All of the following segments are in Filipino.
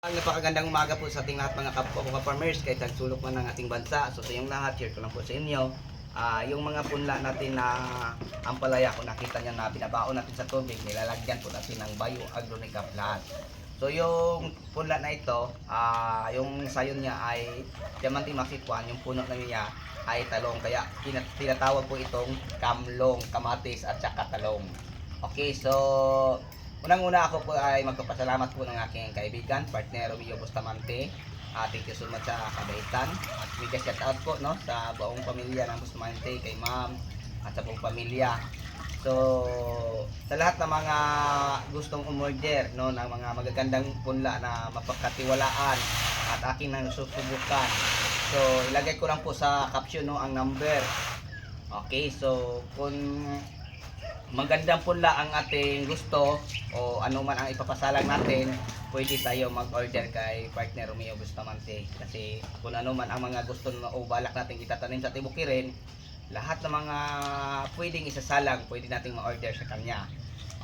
Ang napakagandang umaga po sa ating lahat mga kapwa ko farmers kahit nagsulok man ng ating bansa. So sa yung lahat, share ko lang po sa inyo. Ah, yung mga punla natin na ampalaya kung nakita niyo na binabaon natin sa tubig, nilalagyan po natin ng bioagronica plant. So yung punla na ito, ah, yung sayon niya ay diamante makitwan, yung puno na niya ay talong. Kaya tina- tinatawag po itong kamlong, kamatis at saka talong. Okay, so Unang-una ako po ay magpapasalamat po ng aking kaibigan, partner Romeo Bustamante. Uh, thank you sa kabaitan. At mega shout out po no, sa buong pamilya ng Bustamante, kay ma'am, at sa buong pamilya. So, sa lahat ng mga gustong umorder no, ng mga magagandang punla na mapagkatiwalaan at aking nang susubukan. So, ilagay ko lang po sa caption no, ang number. Okay, so kung magandang punla ang ating gusto o ano man ang ipapasalang natin, pwede tayo mag-order kay partner Romeo Bustamante. Kasi kung ano man ang mga gusto na o balak natin itatanim sa Tibukirin, lahat ng mga pwedeng isasalang, pwede nating ma-order sa kanya.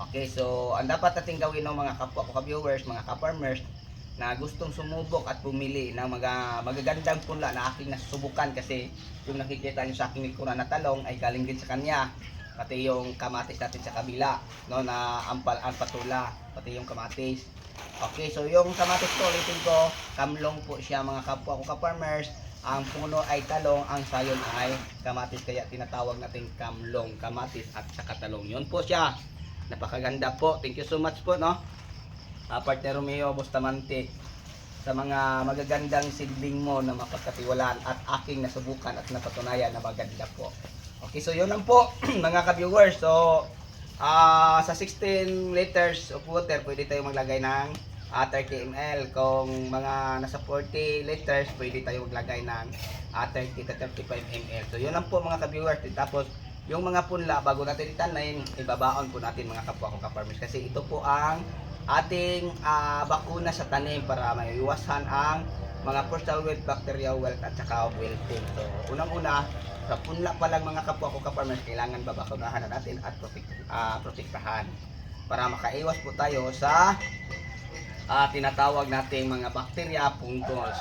Okay, so ang dapat nating gawin ng mga kapwa ko ka-viewers, mga ka-farmers, na gustong sumubok at pumili ng mga magagandang punla na aking nasusubukan kasi yung nakikita nyo sa aking likuran na talong ay galing din sa kanya pati yung kamatis natin sa kabila no na ampal ang patula pati yung kamatis. Okay so yung kamatis ko ulitin ko kamlong po siya mga kapwa ko ka-farmers ang puno ay talong ang sayon ay kamatis kaya tinatawag natin kamlong kamatis at saka talong. Yun po siya. Napakaganda po. Thank you so much po no? Uh, partner Romeo Bustamante sa mga magagandang seedling mo na mapagkatiwalaan at aking nasubukan at napatunayan na maganda po. Okay, so yun lang po mga ka-viewers. So, ah sa 16 liters of water, pwede tayo maglagay ng ah, 30 ml. Kung mga nasa 40 liters, pwede tayo maglagay ng ah, 30 to 35 ml. So, yun lang po mga ka-viewers. Tapos, yung mga punla, bago natin itanim, ibabaon po natin mga kapwa ko ka-farmers. Kasi ito po ang ating ah, bakuna sa tanim para maiwasan ang mga postal wealth, bacteria wealth at saka wilting. So, unang-una, sa punla pa lang mga kapwa ko ka-farmers, kailangan babakunahan na natin at protect, ah, protektahan para makaiwas po tayo sa ah, tinatawag nating mga bacteria, fungus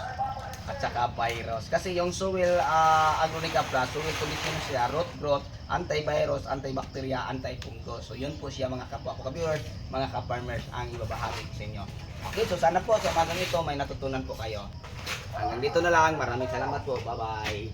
at saka virus. Kasi yung soil uh, agronica plus, soil condition siya, root growth, antivirus, antibacteria, antifungus. So yun po siya mga kapwa ko ka-viewers, mga ka-farmers ang ibabahagi sa inyo. Okay, so sana po sa umagang ito may natutunan po kayo. Hanggang dito na lang. Maraming salamat po. Bye-bye.